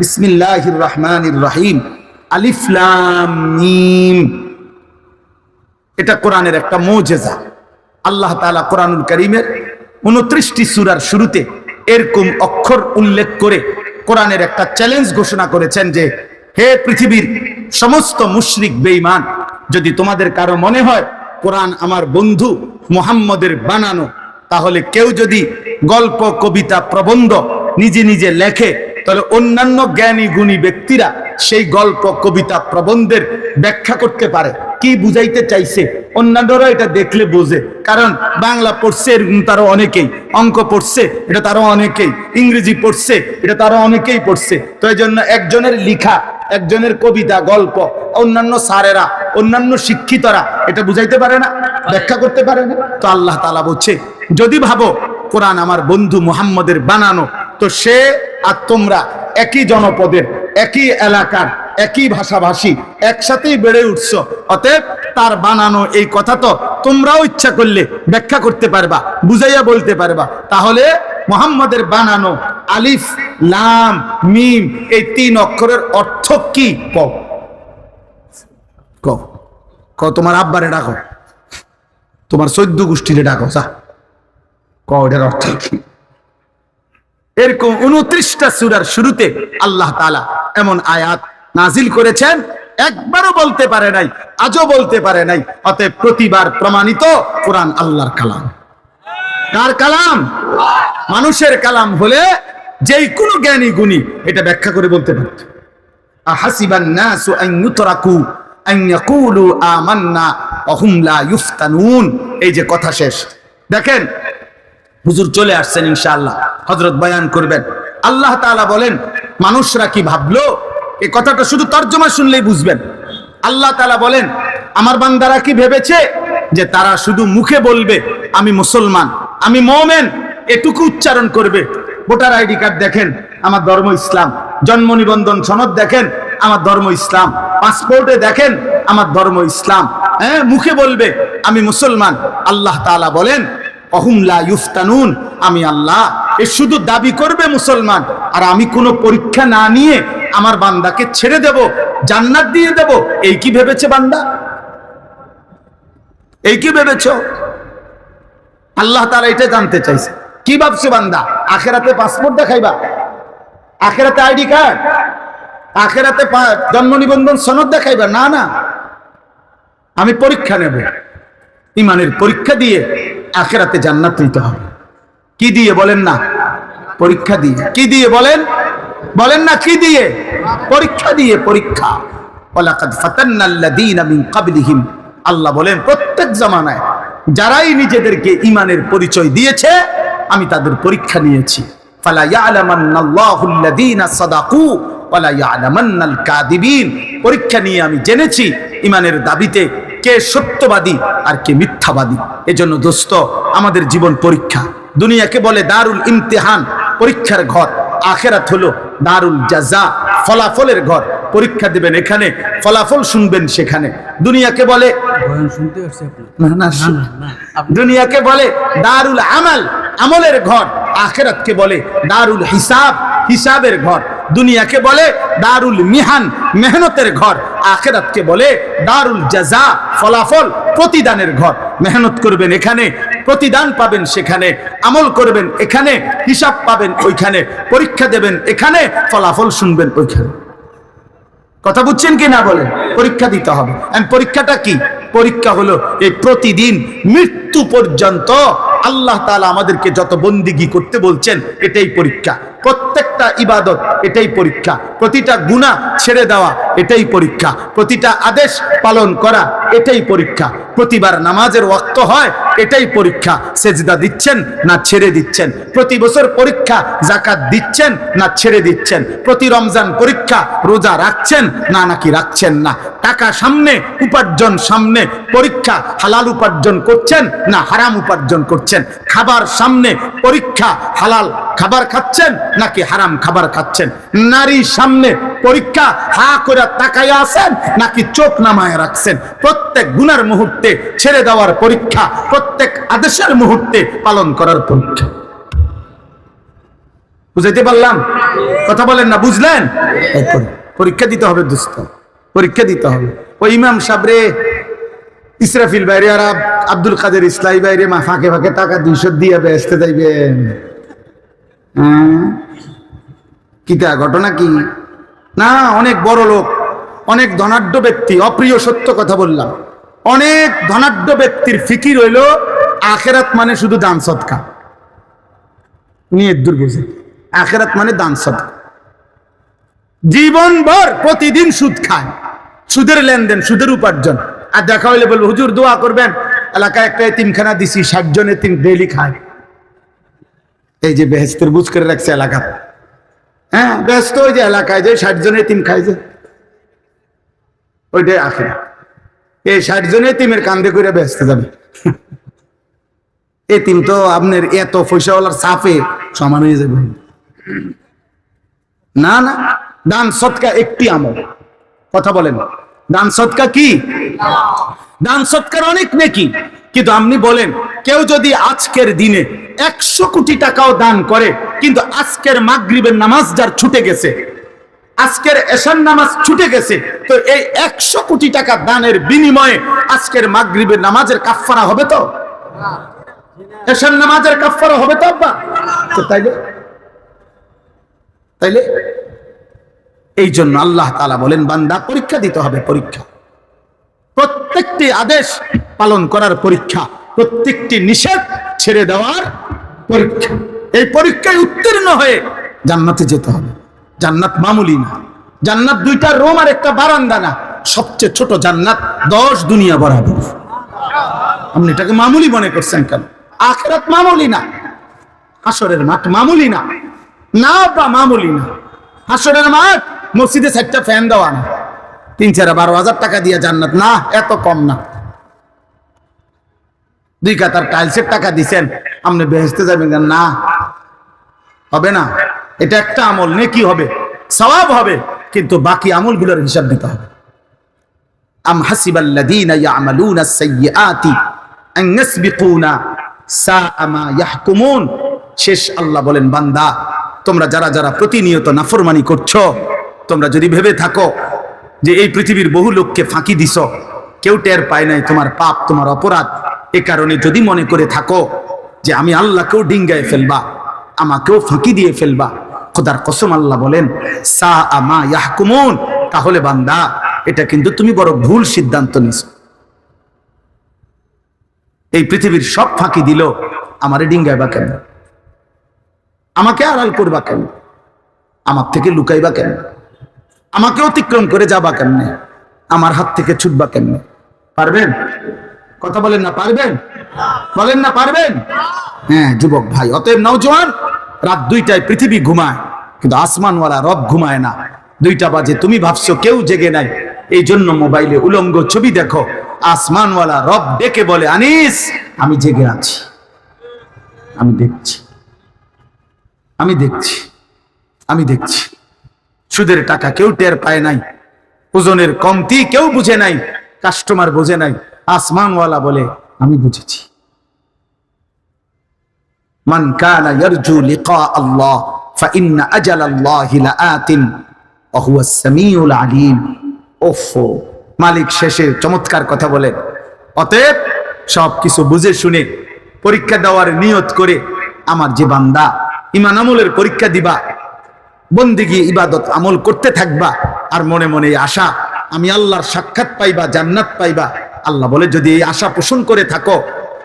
বিসমিল্লাহির রহমানির রহিম। আলিফ লাম মিম। এটা কোরআনের একটা মোজেজা। আল্লাহ তাআলা কোরআনুল করিমের উনত্রিশটি সূরার শুরুতে এরকম অক্ষর উল্লেখ করে কোরআনের একটা চ্যালেঞ্জ ঘোষণা করেছেন যে, হে পৃথিবীর সমস্ত মুশরিক বেঈমান, যদি তোমাদের কারও মনে হয় কোরআন আমার বন্ধু মুহাম্মদের বানানো, তাহলে কেউ যদি গল্প, কবিতা, প্রবন্ধ নিজে নিজে লেখে তাহলে অন্যান্য জ্ঞানী গুণী ব্যক্তিরা সেই গল্প, কবিতা, প্রবন্ধের ব্যাখ্যা করতে পারে। কি বুঝাইতে চাইছে? অন্যান্যরা এটা দেখলে বোঝে। কারণ বাংলা পড়ছে এরকম তারও অনেকেই, অঙ্ক পড়ছে এটা তারও অনেকেই, ইংরেজি পড়ছে এটা তারা অনেকেই পড়ছে। তো এই জন্য একজনের লিখা, একজনের কবিতা, গল্প, অন্যান্য স্যারেরা, অন্যান্য শিক্ষিতরা এটা বুঝাইতে পারে না, ব্যাখ্যা করতে পারে না। তো আল্লাহ তালা বলছে, যদি ভাবো, কোরআন আমার বন্ধু মুহাম্মদের বানানো, তো সে আর তোমরা একই জনপদের, একই এলাকার, একই ভাষাভাষী একসাথেই বেড়ে উঠছ। অতএব তার বানানো এই কথা তো তোমরাও ইচ্ছা করলে ব্যাখ্যা করতে পারবা, বুঝাইয়া বলতে পারবা। তাহলে মোহাম্মদের বানানো আলিফ, লাম, মিম এই তিন অক্ষরের অর্থ কি? ক ক তোমার আব্বারে ডাকো। তোমার চৈদ্য গোষ্ঠীরে ডাকো, যা। ক অর্থ কি? এরকম উনত্রিশটা সুরার শুরুতে আল্লাহ তালা এমন আয়াত নাজিল করেছেন, একবারও বলতে পারে নাই, আজও বলতে পারে নাই, অতএব প্রতিবার প্রমাণিত কোরআন আল্লাহর কালাম। কার কালাম? মানুষের কালাম হলে যেই কোনো জ্ঞানী গুণী এটা ব্যাখ্যা করে বলতে পারত। এই যে কথা শেষ। দেখেন হুজুর চলে আসছেন ইনশাআল্লাহ। হজরত বয়ান করবেন। আল্লাহ তাআলা বলেন, মানুষরা কি ভাবলো? এ কথাটা শুধু তর্জমা শুনলেই বুঝবেন। আল্লাহ তাআলা বলেন, আমার বান্দারা কি ভেবেছে যে তারা শুধু মুখে বলবে, আমি মুসলমান, আমি মোমেন, এটুকু উচ্চারণ করবে? ভোটার আইডি কার্ড দেখেন, আমার ধর্ম ইসলাম। জন্ম নিবন্ধন সনদ দেখেন, আমার ধর্ম ইসলাম। পাসপোর্টে দেখেন, আমার ধর্ম ইসলাম। হ্যাঁ মুখে বলবে, আমি মুসলমান। আল্লাহ তাআলা বলেন অহুমলা ইউফতানুন। আমি আল্লাহ, এ শুধু দাবি করবে মুসলমান। আর আমি কোনো পরীক্ষা না নিয়ে আমার বান্দাকে ছেড়ে দেব, জান্নাত দিয়ে দেব। এই কি ভেবেছে বান্দা? এই কি ভেবেছ? আল্লাহ তারা এটা জানতে চাইছে। কি ভাবছে বান্দা? আখেরাতে পাসপোর্ট দেখাইবা? আখেরাতে আইডি কার্ড? আখেরাতে জন্ম নিবন্ধন সনদ দেখাইবা? না না। আমি পরীক্ষা নেব। ইমানের পরীক্ষা দিয়ে আখেরাতে জান্নাত নিতে হবে। কি দিয়ে বলেন না? পরীক্ষা দিয়ে। কি দিয়ে বলেন? বলেন না কি দিয়ে? পরীক্ষা দিয়ে পরীক্ষা। আল্লাহ বলেন, প্রত্যেক জামানায় যারাই নিজেদেরকে ইমানের পরিচয় দিয়েছে, আমি তাদের পরীক্ষা নিয়েছি। পরীক্ষা নিয়ে আমি জেনেছি ইমানের দাবিতে কে সত্যবাদী আর কে মিথ্যাবাদী। এজন্য দোস্ত আমাদের জীবন পরীক্ষা। দুনিয়াকে বলে দারুল ইমতেহান পরীক্ষার ঘর। আখেরাত হলো দারুল জাজা ফলাফলের ঘর। পরীক্ষা দেবেন এখানে ফলাফল শুনবেন সেখানে। দুনিয়াকে বলে দুনিয়াকে বলে দারুল আমাল আমলের ঘর। আখেরাতকে বলে দারুল হিসাব হিসাবের ঘর। দুনিয়াকে বলে দারুল মিহান, মেহনতের ঘর। আখেরাতকে বলে দারুল জাজা, ফলাফল, প্রতিদানের ঘর। মেহনত করবেন এখানে, প্রতিদান পাবেন সেখানে, আমল করবেন এখানে, হিসাব পাবেন ওইখানে, পরীক্ষা দেবেন এখানে, ফলাফল শুনবেন ওইখানে। কথা বুঝছেন কি না বলেন? পরীক্ষা দিতে হবে। পরীক্ষাটা কি? পরীক্ষা হলো এই প্রতিদিন মৃত্যু পর্যন্ত আল্লাহ তালা আমাদেরকে যত বন্দিগি করতে বলছেন, এটাই পরীক্ষা। প্রত্যেকটা ইবাদত এটাই পরীক্ষা। প্রতিটা গুনাহ ছেড়ে দেওয়া এটাই পরীক্ষা। প্রতিটা আদেশ পালন করা এটাই পরীক্ষা। প্রতিবার নামাজের ওয়াক্ত হয় এটাই পরীক্ষা। সেজদা দিচ্ছেন না ছেড়ে দিচ্ছেন? প্রতি বছর পরীক্ষা জাকাত দিচ্ছেন না ছেড়ে দিচ্ছেন? প্রতি রমজান পরীক্ষা রোজা রাখছেন না নাকি রাখছেন না? টাকা সামনে, উপার্জন সামনে, পরীক্ষা হালাল উপার্জন করছেন না হারাম উপার্জন করছেন? খাবার সামনে, পরীক্ষা হালাল খাবার খাচ্ছেন নাকি হারাম খাবার খাচ্ছেন? নারী সামনে পরীক্ষা হা করে তাকায় আছেন নাকি চোখ নামায় রাখছেন? প্রত্যেক গুনার মুহূর্তে ছেড়ে দেওয়ার পরীক্ষা প্রত্যেক আদেশের মুহূর্তে পালন করার পরীক্ষা। বুঝাইতে পারলাম? কথা বলেন না বুঝলেন? পরীক্ষা দিতে হবে দোস্ত পরীক্ষা দিতে হবে। ওই ইমাম সাবরে ইসরাফিল বাইরে আর আব- আব্দুল কাদের ইসলাই বাইরে মা ফাঁকে ফাঁকে টাকা দুইশো দিয়ে বেসতে যাইবেন? কিতা ঘটনা কি? না, অনেক বড় লোক, অনেক ধনাঢ্য ব্যক্তি, অপ্রিয় সত্য কথা বললাম। অনেক ধনাঢ্য ব্যক্তির ফিকির হইল, আখেরাত মানে শুধু দান সৎকা। নিয়ে দূর বুঝে আখেরাত মানে দান সৎকা। জীবনভর প্রতিদিন সুদ খায়। সুদের লেনদেন, সুদের উপার্জন। আর দেখা হইলে বলব, হুজুর দোয়া করবেন। এলাকায় একটা তিনখানা দিছি, ষাট জনে তিন ডেলি খায়। এই যে বেহেস্তের বুঝ করে রাখছে এলাকা। হ্যাঁ ব্যস্ত ওই যে এলাকায় যে ষাট জনের তিন খায় যে। ওইটাই আখেরা। এই ষাট জনে তিমের কান্দে করে ব্যস্ত যাবে। এই তিন তো আপনার এত পয়সাওয়ালার সাফে সমান হয়ে যাবে। না না, দান সৎকা একটি আমল। কথা বলেন। দান সৎকা কি? দান সৎকার অনেক নেকি। কিন্তু আপনি বলেন, কেউ যদি আজকের দিনে একশো কোটি টাকাও দান করে, কিন্তু আজকের মাগরিবের নামাজ যার ছুটে গেছে, আজকের এশার নামাজ ছুটে গেছে, তো এই একশো কোটি টাকা দানের বিনিময়ে আজকের মাগরিবের নামাজের কাফফারা হবে তো? এশার নামাজের কাফফারা হবে তো আব্বা? তো তাইলে? তাইলে? এই জন্য আল্লাহ তালা বলেন, বান্দা, পরীক্ষা দিতে হবে, পরীক্ষা। প্রত্যেকটি আদেশ পালন করার পরীক্ষা, প্রত্যেকটি নিষেধ ছেড়ে দেওয়ার পরীক্ষা। এই পরীক্ষায় উত্তীর্ণ হয়ে জান্নাতে যেতে হবে। জান্নাত মামুলি না। জান্নাত দুইটা রোম আর একটা বারান্দা না। সবচেয়ে ছোট জান্নাত দশ দুনিয়া বরাবর। আপনি এটাকে মামুলি মনে করছেন কেন? আখেরাত মামুলি না। হাসরের মাঠ মামুলি না। না বা মামুলি না। হাসরের মাঠ মসজিদে চারটা ফ্যান দেওয়া না। তিন, চার, বারো হাজার টাকা দিয়ে জান্নাত। না, এত কম না। দুই কাতার টাইলসের টাকা দিছেন। আপনি বেহেস্তে যাবেন? না, হবে না। এটা একটা আমল, নেকি হবে, সওয়াব হবে, কিন্তু বাকি আমলগুলোর হিসাব দিতে হবে। আম হাসিবাল্লাযীনা ইয়ামালুনা আস-সাইয়্যাতি আন ইয়াসবিকুনা সাআ মা ইয়াহকুমুন। শেষ আল্লাহ বলেন, বান্দা, তোমরা যারা যারা প্রতিনিয়ত নাফরমানি করছ, তোমরা যদি ভেবে থাকো যে এই পৃথিবীর বহু লোককে ফাঁকি দিছ, কেউ টের পায় নাই, তোমার পাপ, তোমার অপরাধ। এ কারণে যদি মনে করে থাকো যে আমি আল্লাহকেও ডিঙ্গায় ফেলবা, আমাকেও ফাঁকি দিয়ে ফেলবা। খোদার কসম আল্লাহ বলেন সা আমা ইয়াহকুমুন। তাহলে বান্দা, এটা কিন্তু তুমি বড় ভুল সিদ্ধান্ত নিছো এই পৃথিবীর সব ফাঁকি দিল, আমারে ডিঙ্গাইবা কেন? আমাকে আড়াল করবা কেন? আমার থেকে লুকাইবা কেন? আমাকে অতিক্রম করে যাবা কেমনে? আমার হাত থেকে ছুটবা কেমনে? পারবেন? কথা বলেন না, পারবেন? বলেন না, পারবেন? হ্যাঁ যুবক ভাই, অতএব নওজোয়ান, রাত দুইটায় পৃথিবী ঘুমায়, কিন্তু আসমানওয়ালা রব ঘুমায় না। দুইটা বাজে, তুমি ভাবছ কেউ জেগে নাই। এই জন্য মোবাইলে উলঙ্গ ছবি দেখো, আসমানওয়ালা রব ডেকে বলে, আনিস, আমি জেগে আছি। আমি দেখছি। আমি দেখছি। আমি দেখছি। সুদের টাকা কেউ টের পায় নাই। ওজনের কমতি কেউ বুঝে নাই। কাস্টমার বোঝে নাই। আসমানওয়ালা বলে, আমি বুঝেছি। মান কানা ইয়ারজু লিকা আল্লাহ লাআতিন, ওয়া সামিউল ওফো মালিক শেষে চমৎকার কথা বলেন অতএব সব কিছু বুঝে শুনে, পরীক্ষা দেওয়ার নিয়ত করে, আমার যে বান্দা ইমান আমলের পরীক্ষা দিবা, বন্দিগি ইবাদত আমল করতে থাকবা, আর মনে মনে আশা, আমি আল্লাহর সাক্ষাৎ পাইবা, জান্নাত পাইবা আল্লাহ বলে, যদি এই আশা পোষণ করে থাকো,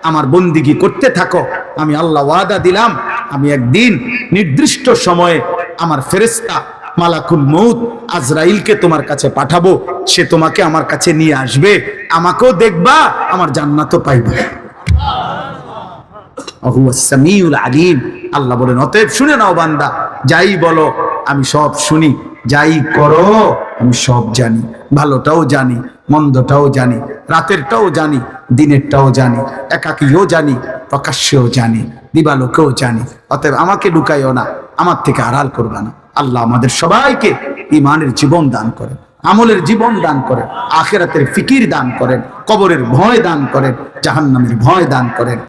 আমার বন্দিগি করতে থাকো, আমি আল্লাহ ওয়াদা দিলাম, আমি একদিন নির্দিষ্ট সময়ে আমার ফেরেস্তা মালাকুল মৌত আজরাইলকে তোমার কাছে পাঠাবো, সে তোমাকে আমার কাছে নিয়ে আসবে, আমাকেও দেখবা, আমার জান্নাতও পাইবা। আলিম। আল্লাহ বলেন, অতএব শুনে নাও বান্দা, যাই বলো, আমি সব শুনি। যাই করো, আমি সব জানি, ভালোটাও জানি, মন্দটাও জানি, রাতেরটাও জানি, দিনেরটাও জানি, একাকীও জানি, প্রকাশ্যেও জানি, দিবালোকেও জানি, অতএব আমাকে লুকাইও না, আমার থেকে আড়াল করবে না। আল্লাহ আমাদের সবাইকে ইমানের জীবন দান করেন, আমলের জীবন দান করেন, আখেরাতের ফিকির দান করেন, কবরের ভয় দান করেন, জাহান্নামের ভয় দান করেন।